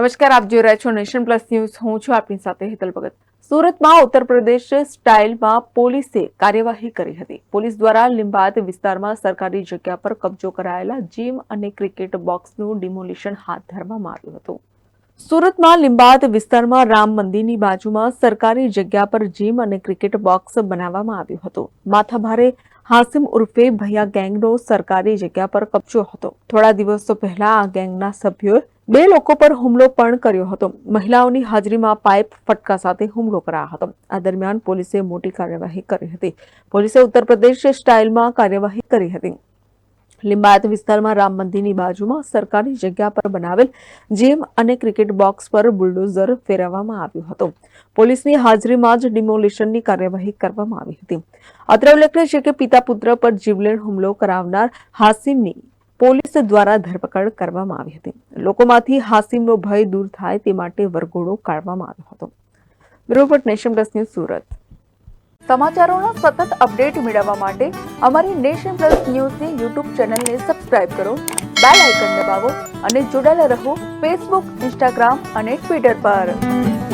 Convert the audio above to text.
નમસ્કાર, આપ જોઈ રહ્યા છો નેશન પ્લસ ન્યૂઝ. હું છું આપની સાથે હેતલ ભગત. સુરતમાં ઉત્તર પ્રદેશ સ્ટાઇલમાં પોલીસે કાર્યવાહી કરી હતી. પોલીસ દ્વારા લિંબાયત વિસ્તારમાં સરકારી જગ્યા પર કબજો કરાયેલા જીમ અને ક્રિકેટ બોક્સનું ડિમોલિશન હાથ ધરવામાં આવ્યું હતું. સુરતમાં લિંબાયત વિસ્તારમાં રામ મંદિરની બાજુમાં સરકારી જગ્યા પર જીમ અને ક્રિકેટ બોક્સ બનાવવામાં આવ્યું હતું. માથાભારે હાસિમ ઉર્ફે ભૈયા ગેંગનો સરકારી જગ્યા પર કબજો હતો. થોડા દિવસો પહેલા આ ગેંગના સભ્યોએ બે લોકો પર હુમલો પણ કર્યો હતો. મહિલાઓની હાજરીમાં પાઇપ ફટકા સાથે હુમલો કરાયો હતો. આ દરમિયાન પોલીસે મોટી કાર્યવાહી કરી હતી. પોલીસે ઉત્તર પ્રદેશ સ્ટાઇલમાં કાર્યવાહી કરી હતી. લિંબાયત વિસ્તારમાં રામ મંદિરની બાજુમાં સરકારી જગ્યા પર બનાવેલ જીમ અને ક્રિકેટ બોક્સ પર બુલડોઝર ફેરવવામાં આવ્યું હતું. પોલીસની હાજરીમાં જ ડિમોલિશનની કાર્યવાહી કરવામાં આવી હતી. અત્રે ઉલ્લેખનીય છે કે પિતા પુત્ર પર જીવલેણ હુમલો કરાવનાર હાસિમની દ્વારા ધરપકડ કરવામાં આવી હતી. લોકોમાંથી હાસિમનો ભય દૂર થાય તે માટે વરઘોડો કાઢવામાં આવ્યો હતો. Bureau Nation Plus News Surat. સમાચારોના સતત અપડેટ મેળવવા માટે અમારી નેશન પ્લસ ન્યૂઝની યુટ્યુબ ચેનલને સબસ્ક્રાઇબ કરો, બેલ આઇકન દબાવો અને જોડાયેલા રહો ફેસબુક, ઇન્સ્ટાગ્રામ અને ટ્વિટર પર.